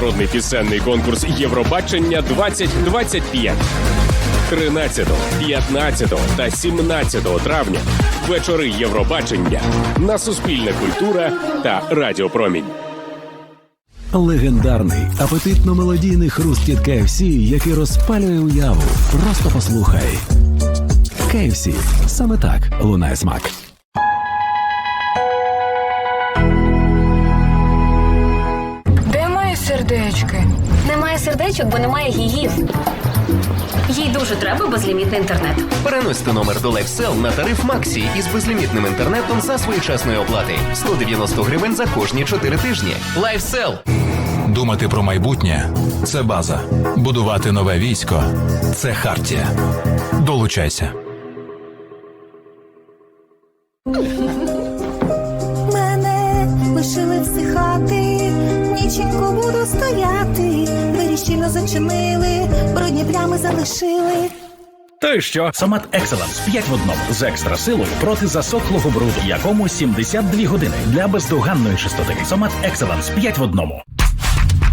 Міжнародний пісенний конкурс Євробачення 2025. 13, 15 та 17 травня вечори Євробачення на Суспільне культура та Радіопромінь. Легендарний апетитно-мелодійний хрускіт KFC, який розпалює уяву. Просто послухай. KFC. саме так лунає смак. Немає бо немає гігів. Їй дуже треба безлімітний інтернет. Переносьте номер до LifeSell на тариф Максі із безлімітним інтернетом за своєчасної оплати. 190 гривень за кожні 4 тижні. LifeSell. Думати про майбутнє це база. Будувати нове військо це хартія. Долучайся. Мене лишили всихати, ніченько буду стояти. Щільно зачинили, брудні плями залишили. То й що? Самат Екселенс 5 в одному з екстра силою проти засохлого бруду, якому 72 години для бездоганної чистоти. Самат Екселенс 5 в одному.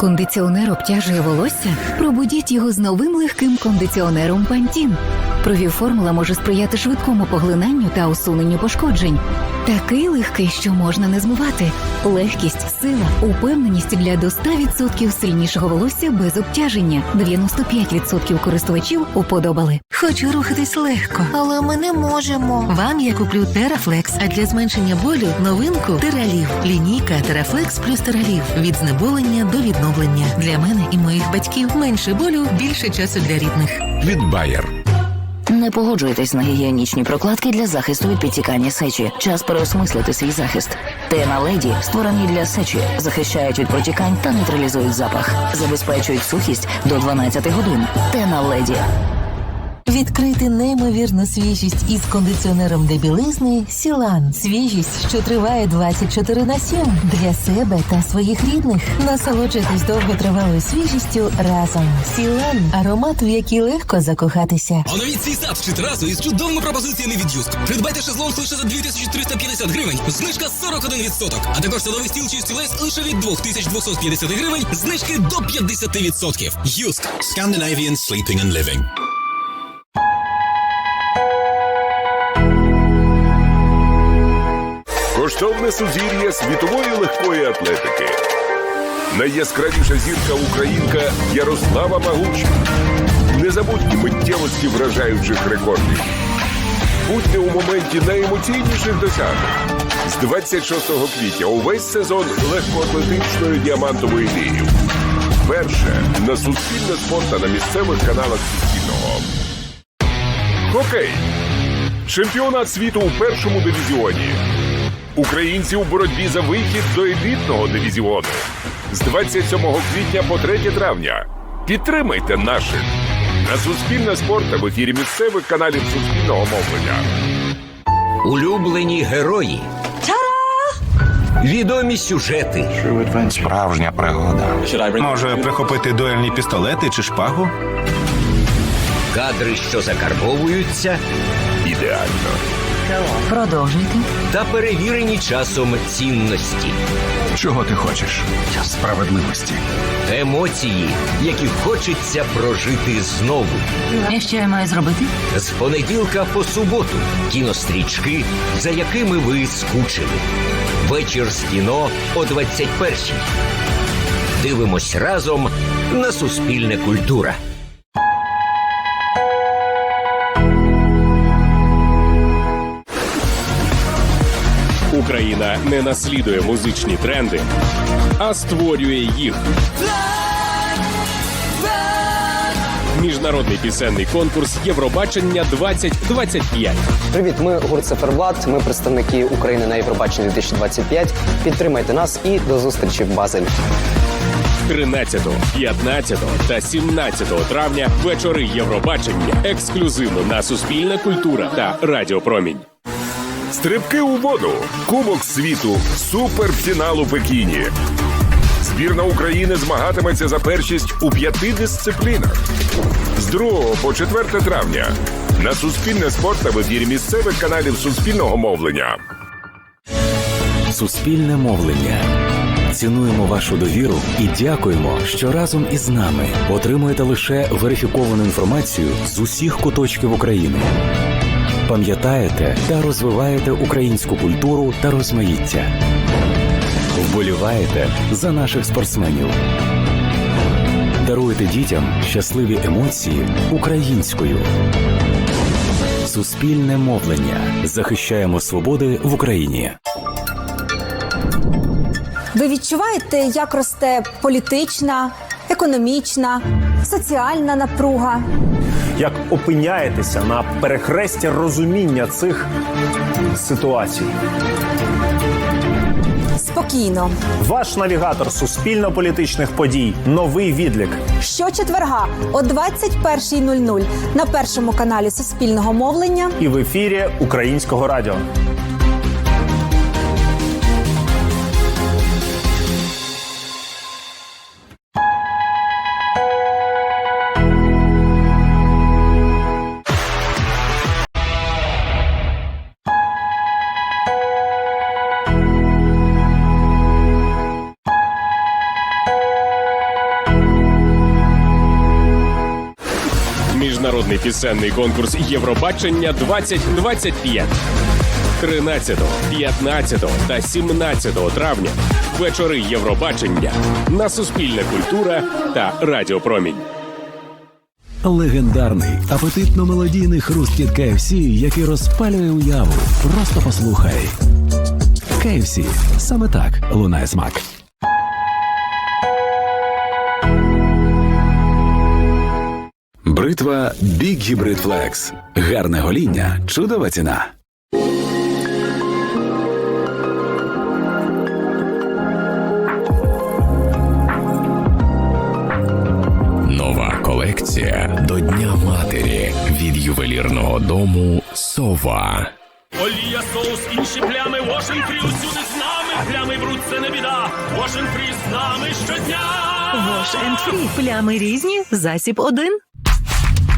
Кондиціонер обтяжує волосся? Пробудіть його з новим легким кондиціонером Пантін. Провіформула може сприяти швидкому поглинанню та усуненню пошкоджень. Такий легкий, що можна не змивати. Легкість, сила, упевненість для до 100% сильнішого волосся без обтяження. 95% користувачів уподобали. Хочу рухатись легко. Але ми не можемо. Вам я куплю Терафлекс, а для зменшення болю новинку Тералів. Лінійка Терафлекс плюс Тералів. Від знеболення до відновлення. Для мене і моїх батьків менше болю, більше часу для рідних. Від Байер. Не погоджуйтесь на гігієнічні прокладки для захисту від підтікання сечі. Час переосмислити свій захист. Тема леді створені для сечі, захищають від протікань та нейтралізують запах, забезпечують сухість до 12 годин. Тена леді. Відкрити неймовірну свіжість із кондиціонером для білизни Сілан. Свіжість, що триває 24 на 7 для себе та своїх рідних. Насолоджуйтесь довготривалою свіжістю разом. Сілан аромат, в який легко закохатися. Оновіть свій сад Читрасу із чудовими пропозиціями від Юск. Придбайте шезлонг лише за 2350 гривень, знижка 41%. А також садовий стіл чи стілець лише від 2250 гривень, знижки до 50%. Юск. Scandinavian Sleeping and Living. Коштовне сузір'я світової легкої атлетики. Найяскравіша зірка українка Ярослава Магуч. Незабутні миттєвості вражаючих рекордів. Будьте у моменті найемоційніших досягнень. З 26 квітня увесь сезон легкоатлетичної діамантової ліги. Перше на суспільне спорт та на місцевих каналах Суспільного. Хокей. Чемпіонат світу у першому дивізіоні. Українці у боротьбі за вихід до елітного дивізіону. З 27 квітня по 3 травня. Підтримайте наших. На Суспільне спорт в ефірі місцевих каналів Суспільного мовлення. Улюблені герої. Відомі сюжети. Справжня пригода. Може прихопити дуельні пістолети чи шпагу? Кадри, що закарбовуються. Ідеально. Продовжуйте. Та перевірені часом цінності. Чого ти хочеш? Справедливості. Емоції, які хочеться прожити знову. І що я маю зробити? З понеділка по суботу. Кінострічки, за якими ви скучили. Вечір з кіно о 21-й. Дивимось разом на Суспільне культура. Україна не наслідує музичні тренди, а створює їх. Міжнародний пісенний конкурс Євробачення 2025. Привіт, ми гурт Циферблат. Ми представники України на Євробаченні 2025. Підтримайте нас і до зустрічі в Базелі. 13, 15 та 17 травня вечори Євробачення ексклюзивно на Суспільна культура та Радіопромінь. Стрибки у воду. Кубок світу. Суперфінал у Пекіні. Збірна України змагатиметься за першість у п'яти дисциплінах. З 2 по 4 травня на Суспільне спорт та в ефірі місцевих каналів Суспільного мовлення. Суспільне мовлення. Цінуємо вашу довіру і дякуємо, що разом із нами отримуєте лише верифіковану інформацію з усіх куточків України. Пам'ятаєте та розвиваєте українську культуру та розмаїття. Вболіваєте за наших спортсменів. Даруєте дітям щасливі емоції українською. Суспільне мовлення. Захищаємо свободи в Україні. Ви відчуваєте, як росте політична, економічна, соціальна напруга? Як опиняєтеся на перехресті розуміння цих ситуацій? Спокійно. Ваш навігатор суспільно-політичних подій. Новий відлік. Щочетверга о 21.00 на першому каналі Суспільного мовлення. І в ефірі Українського радіо. Пісенний конкурс Євробачення 2025. 13, 15 та 17 травня вечори Євробачення на Суспільна культура та Радіопромінь. Легендарний апетитно-мелодійний хрусткіт KFC, який розпалює уяву. Просто послухай. KFC. саме так лунає смак. Бритва Big Hybrid Flex. Гарне гоління, чудова ціна. Нова колекція до Дня матері від ювелірного дому Сова. Олія, соус, інші плями, Washing Free усюди з нами. Плями бруд це не біда. Washing Free з нами щодня. Wash Free. Плями різні, засіб один.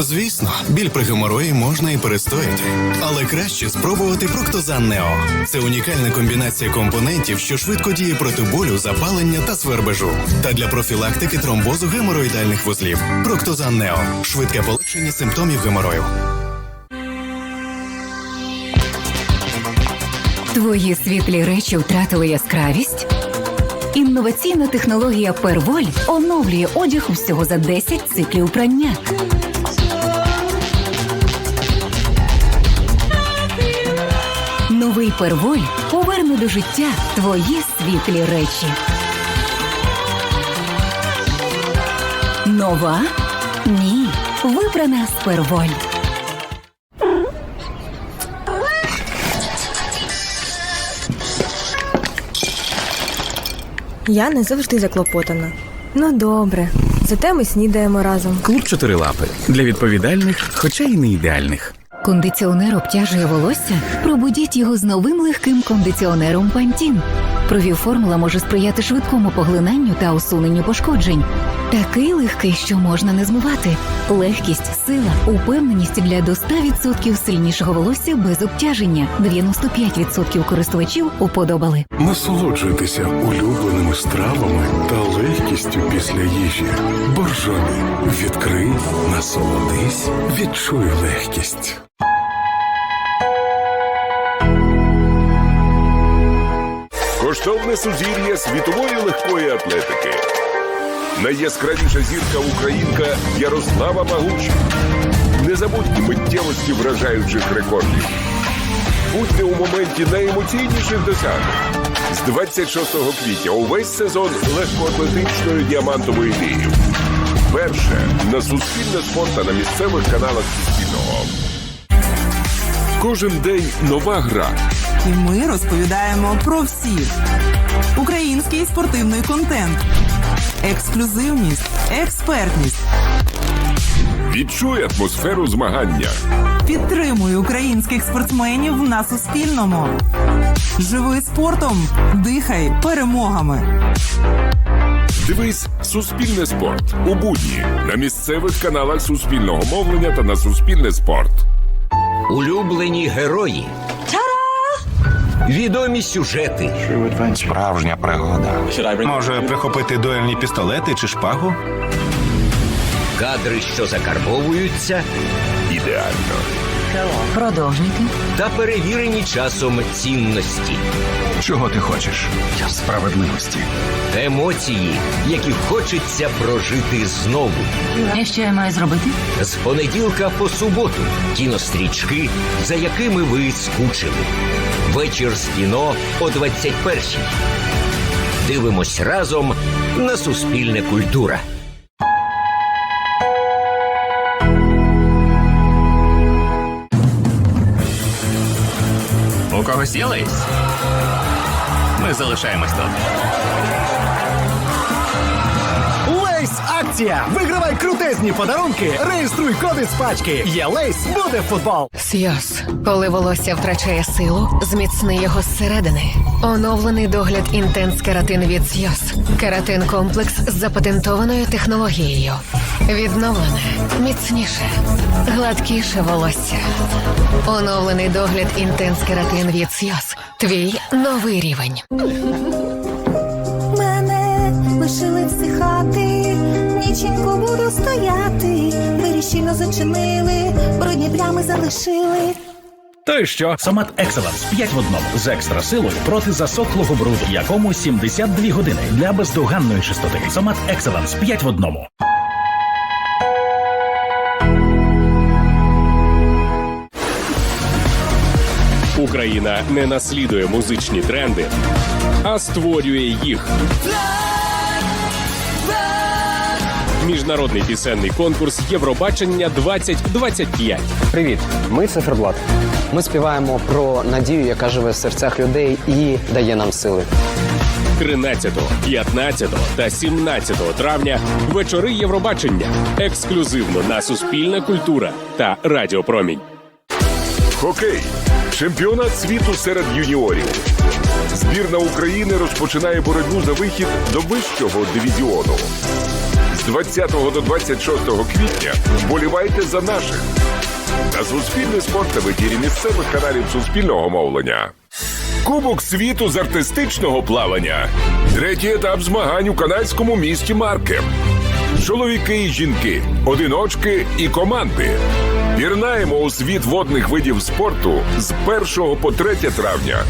Звісно, біль при геморої можна і перестояти, але краще спробувати Проктозан Нео. Це унікальна комбінація компонентів, що швидко діє проти болю, запалення та свербежу. Та для профілактики тромбозу геморроїдальних вузлів. Проктозан Нео швидке полегшення симптомів геморою. Твої світлі речі втратили яскравість? Інноваційна технологія Перволь оновлює одяг всього за 10 циклів прання. Новий Перволь поверне до життя твої світлі речі. Нова? Ні. Вибрана з Перволь. Я не завжди заклопотана. Ну добре, зате ми снідаємо разом. Клуб чотирилапи для відповідальних, хоча й не ідеальних. Кондиціонер обтяжує волосся? Пробудіть його з новим легким кондиціонером Пантін. Провіформула може сприяти швидкому поглинанню та усуненню пошкоджень. Такий легкий, що можна не змивати. Легкість, сила, упевненість для до 100% сильнішого волосся без обтяження. 95% користувачів уподобали. Насолоджуйтеся улюбленими стравами та легкістю після їжі. Боржомі. Відкрий, насолодись, відчуй легкість. Коштовне сузір'я світової легкої атлетики. Найяскравіша зірка українка Ярослава Магуч. Незабутні миттєвості вражаючих рекордів. Будьте у моменті найемоційніших досягнень. З 26 квітня увесь сезон легкоатлетичної діамантової ліги. Перше на суспільне спорт та на місцевих каналах Суспільного. Кожен день нова гра. І ми розповідаємо про всі. Український спортивний контент, ексклюзивність, експертність. Відчуй атмосферу змагання. Підтримуй українських спортсменів на Суспільному. Живи спортом, дихай перемогами. Дивись Суспільне спорт у будні на місцевих каналах Суспільного мовлення та на Суспільне спорт. Улюблені герої. Відомі сюжети. Справжня пригода. Може прихопити дуельні пістолети чи шпагу? Кадри, що закарбовуються. Ідеально. Продовжуйте. Та перевірені часом цінності. Чого ти хочеш? Справедливості. Емоції, які хочеться прожити знову. І що я маю зробити? З понеділка по суботу кінострічки, за якими ви скучили. Вечір з кіно о 21-й. Дивимось разом на Суспільне культура. Когось є лейс? Ми залишаємось тут. Лейс акція! Вигравай крутезні подарунки, реєструй коди з пачки. Є лейс, буде футбол. Сйоз. Коли волосся втрачає силу, зміцни його зсередини. Оновлений догляд інтенс кератин від Сйоз. Кератин комплекс з запатентованою технологією. Відновлене, міцніше, гладкіше волосся. Оновлений догляд інтенс кератин від Сйоз. Твій новий рівень. Мене лишили всихати, ніченько буду стояти. Двері щільно зачинили, брудні плями залишили. То й що? Сомат Екселенс 5 в одному з екстра силою проти засохлого бруду, якому 72 години для бездоганної чистоти. Сомат Екселенс 5 в одному. Україна не наслідує музичні тренди, а створює їх. Міжнародний пісенний конкурс Євробачення 2025. Привіт, ми циферблат. Ми співаємо про надію, яка живе в серцях людей і дає нам сили. 13, 15 та 17 травня вечори Євробачення. Ексклюзивно на Суспільна культура та Радіо Промінь. Хокей. Чемпіонат світу серед юніорів. Збірна України розпочинає боротьбу за вихід до вищого дивізіону. З 20 до 26 квітня вболівайте за наших. На Суспільний спорт та в ефірі місцевих каналів Суспільного мовлення. Кубок світу з артистичного плавання. Третій етап змагань у канадському місті Маркем. Чоловіки і жінки, одиночки і команди. Пірнаємо у світ водних видів спорту з 1 по 3 травня.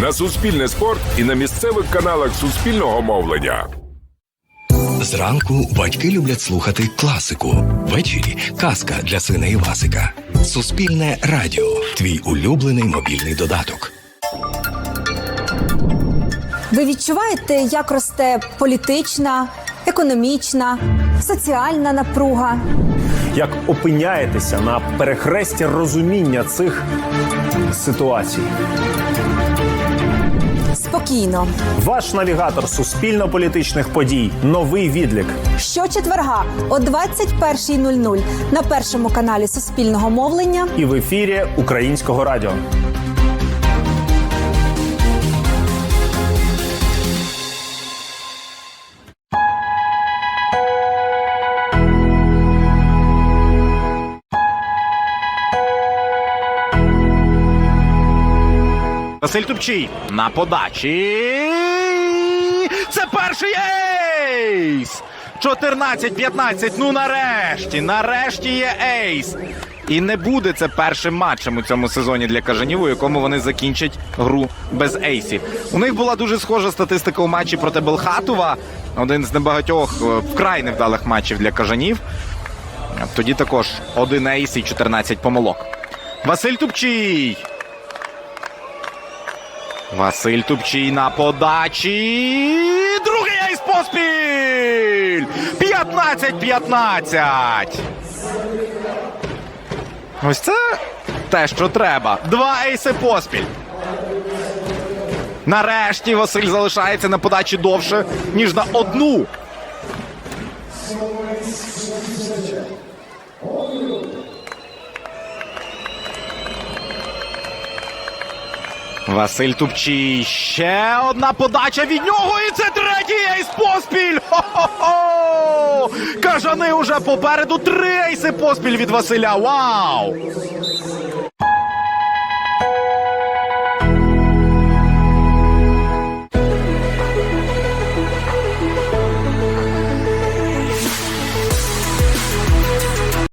На Суспільне спорт і на місцевих каналах Суспільного мовлення. Зранку батьки люблять слухати класику. Ввечері казка для сина Івасика. Суспільне радіо. Твій улюблений мобільний додаток. Ви відчуваєте, як росте політична, економічна, соціальна напруга? Як опиняєтеся на перехресті розуміння цих ситуацій? Спокійно. Ваш навігатор суспільно-політичних подій. Новий відлік. Щочетверга о 21.00 на першому каналі Суспільного мовлення І в ефірі Українського радіо. Василь Тупчий на подачі. Це перший ейс! 14-15. Ну нарешті, нарешті є ейс. І не буде це першим матчем у цьому сезоні для кажанів, у якому вони закінчать гру без ейсів. У них була дуже схожа статистика у матчі проти Белхатова. Один з небагатьох е, вкрай невдалих матчів для кажанів. Тоді також один ейс і 14 помилок. Василь Тупчій. Василь Тупчій на подачі. Другий ейс поспіль! 15-15. Ось це те, що треба. Два ейси поспіль. Нарешті Василь залишається на подачі довше, ніж на одну. Василь Тупчій. Ще одна подача від нього. І це третій ейс поспіль. Хо-хо-хо! Кажани уже попереду три ейси поспіль від Василя. Вау!